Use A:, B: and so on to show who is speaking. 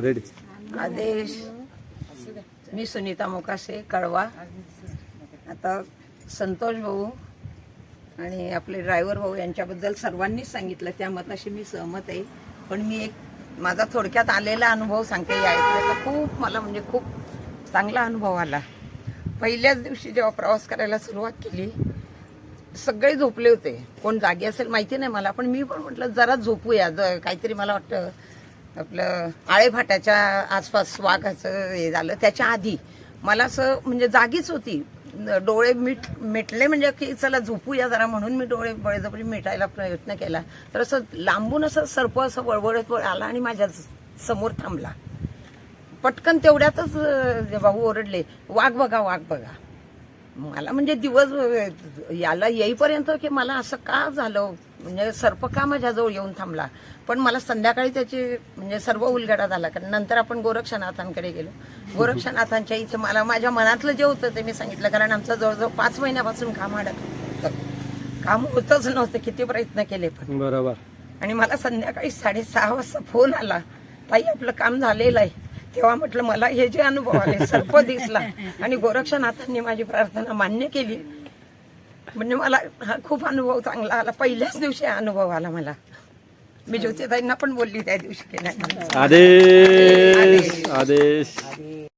A: Ready
B: आदेश. मी सुनीता मोकासे कळवा. आता संतोष भाऊ आणि आपले ड्रायव्हर भाऊ यांच्याबद्दल सर्वांनीच सांगितलं. त्या मताशी मी सहमत आहे. पण मी एक माझा थोडक्यात आलेला अनुभव सांगते या यात्रेचा. खूप मला म्हणजे खूप चांगला अनुभव आला. पहिल्याच दिवशी जेव्हा प्रवास करायला सुरुवात केली सगळे झोपले होते. कोण जागे असेल माहिती नाही मला पण मी पण म्हटलं जरा झोपूया. ज- काहीतरी मला वाटतं आपलं आळेभाटाच्या आसपास वाघाचं हे झालं. त्याच्या आधी मला असं म्हणजे जागीच होती. न- डोळे मिट मिटले म्हणजे की चला झोपूया जरा म्हणून मी डोळे बळजबरी मिटायला प्रयत्न केला. तर असं लांबून असं सर्प असं वळवळत वळ आला आणि माझ्यासमोर थांबला. पटकन तेवढ्यातच भाऊ ओरडले वाघ बघा वाघ बघा. मला म्हणजे दिवस याला येईपर्यंत की मला असं का झालं? म्हणजे सर्प का माझ्याजवळ येऊन थांबला. पण मला संध्याकाळी त्याची म्हणजे सर्व उलगडा झाला. कारण नंतर आपण गोरक्षनाथांकडे गेलो. गोरक्षनाथांच्या इथे मला माझ्या मनातलं जे होतं ते मी सांगितलं. कारण आमचं जवळजवळ पाच महिन्यापासून काम अडकलं होतं. काम होतच नव्हतं. किती प्रयत्न केले पण.
A: बरोबर.
B: आणि मला संध्याकाळी साडेसहा वाजता फोन आला. ताई आपलं काम झालेलं आहे. तेव्हा म्हटलं मला हे जे अनुभव आले सर्प दिसला. आणि गोरक्षनाथांनी माझी प्रार्थना मान्य केली. म्हणजे मला हा खूप अनुभव चांगला आला. पहिल्याच दिवशी अनुभव आला मला. मी ज्योतिताईंना पण बोलली त्या दिवशी केल्या
A: आदेश. आदेश.